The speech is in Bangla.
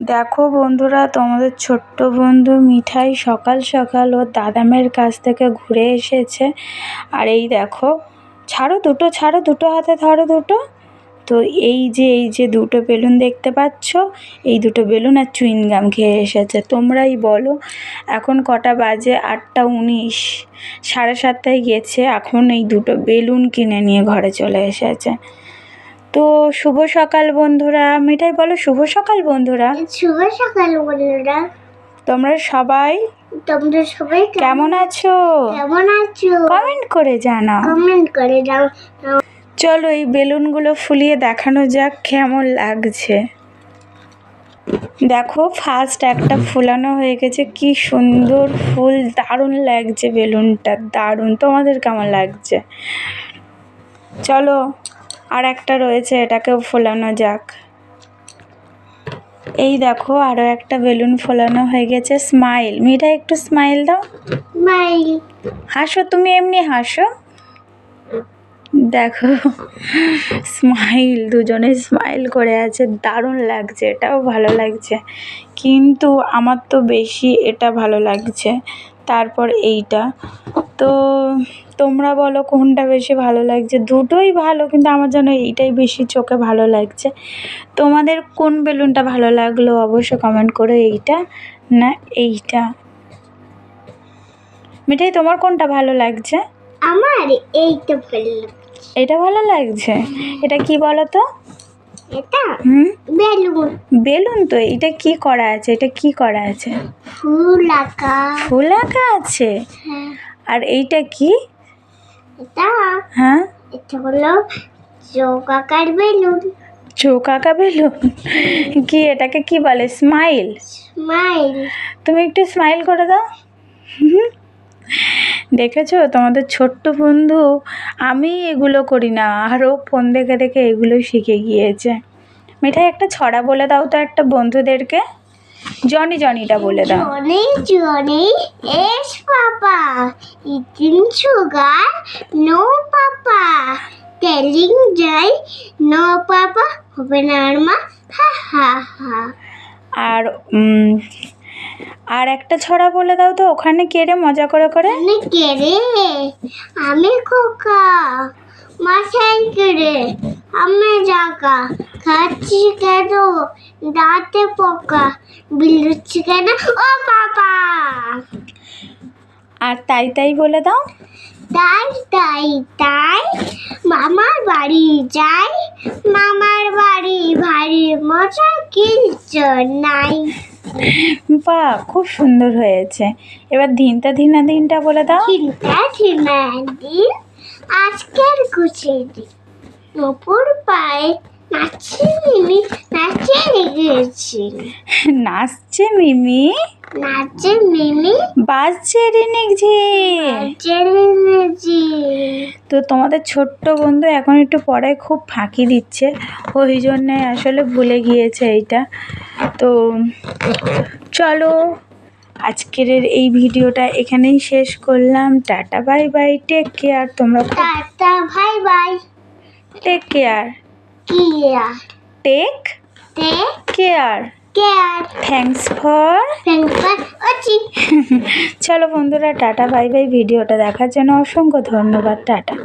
দেখো বন্ধুরা, তোমাদের ছোট্ট বন্ধু মিঠাই সকাল সকাল ওর দাদামের কাছ থেকে ঘুরে এসেছে। আর এই দেখো, ছাড়ো দুটো ছাড়ো দুটো হাতে, ধরো দুটো। তো এই যে এই যে দুটো বেলুন দেখতে পাচ্ছ, এই দুটো বেলুন আর চুইনগাম খেয়ে এসেছে। তোমরাই বলো, এখন কটা বাজে আটটা উনিশ, সাড়ে সাতটায় গেছে, এখন এই দুটো বেলুন কিনে নিয়ে ঘরে চলে এসেছে। তো শুভ সকাল বন্ধুরা মিঠাই বলো শুভ সকাল বন্ধুরা। শুভ সকাল বন্ধুরা। তোমরা সবাই তোমরা সবাই কেমন? আছো? কেমন আছো? কমেন্ট করে জানাও। কমেন্ট করে দাও। চলো এই বেলুনগুলো ফুলিয়ে দেখানো যাক কেমন লাগছে। দেখো ফার্স্ট একটা ফুলানো হয়ে গেছে। কি সুন্দর ফুল দারুণ লাগছে বেলুনটা দারুণ। তোমাদের কেমন লাগছে? চলো আর একটা রয়েছে এটাকেও ফোলানো যাক। এই দেখো আরও একটা বেলুন ফোলানো হয়ে গেছে স্মাইল মিঠা একটু স্মাইল দাও। হাসো তুমি এমনি হাসো। দেখো স্মাইল দুজনে স্মাইল করে আছে দারুণ লাগছে এটাও ভালো লাগছে। কিন্তু আমার তো বেশি এটা ভালো লাগছে। তারপর এইটা। তো তোমরা বলো কোনটা বেশি ভালো লাগছে? দুটোই ভালো কিন্তু আমার জন্য এইটাই বেশি চোখে ভালো লাগছে। তোমাদের কোন বেলুনটা ভালো লাগল অবশ্যই কমেন্ট করো এইটা না এইটা। মিঠাই তোমার কোনটা ভালো লাগছে? আমার এইটা ফেললাম এটা ভালো লাগছে? এটা কি বলো তো এটা হুম? বেলুন। বেলুন তো এটা কি করা আছে? এটা কি করা আছে? ফুল আঁকা ফুল আঁকা আছে? হ্যাঁ। আর এইটা কি? এটা হ্যাঁ? এটা হলো চোখ আঁকার বেলুন। চোখ আঁকা বেলুন? কি এটাকে কি বলে? স্মাইল? স্মাইল। তুমি একটু স্মাইল করে দাও। দেখেছ? তোমাদের ছোট্ট বন্ধু আমি এগুলো করি না আরও ফোন দেখে দেখে এগুলো শিখে গিয়েছে। মিঠাই একটা ছড়া বলে দাও তো একটা বন্ধুদেরকে। জনি জনিটা বলে দাও। Johnny Johnny yes papa eating sugar no papa telling lie no papa হবে না আর মা হা হা হা। আর আর একটা ছড়া বলে দাও তো ওখানে কেড়ে মজা করে করে? আমি কে রে? আমি খোকা মাথায় কেড়ে আমি জাগা খাচ্ছি কেন? দাঁতে পোকা। বিলুচ্ছি কেন? ও বাবা! আর তাই তাই বলে দাও। তাই তাই তাই। মামার বাড়ি যাই। মামার বাড়ি ভারী মজা কিচ্ছু নাই। বা খুব সুন্দর হয়েছে। এবার দিনটা দিনা দিনটা বলে দাও। চিন্তা ঠিনা দিন। আজকের গুছিয়ে দিন নপুর পায়ে নাচি মিমি নাচে লেগেছি নাচছে মিমি? নাচে মিমি। বাজছে রিনিকঝি তো তোমাদের ছোট্ট বন্ধু এখন একটু পরে খুব ফাঁকি দিচ্ছে ওই জন্যে আসলে ভুলে গিয়েছে এইটা। তো চলো আজকের এই ভিডিওটা এখানেই শেষ করলাম। Tata bye bye take care তোমরা tata bye bye. Take care. কি টেক তে কেয়ার কেয়ার থ্যাংকস ফর ফ্যাংকার অচি চলো বন্ধুরা টাটা বাই বাই। ভিডিওটা দেখার জন্য অসংখ্য ধন্যবাদ টাটা।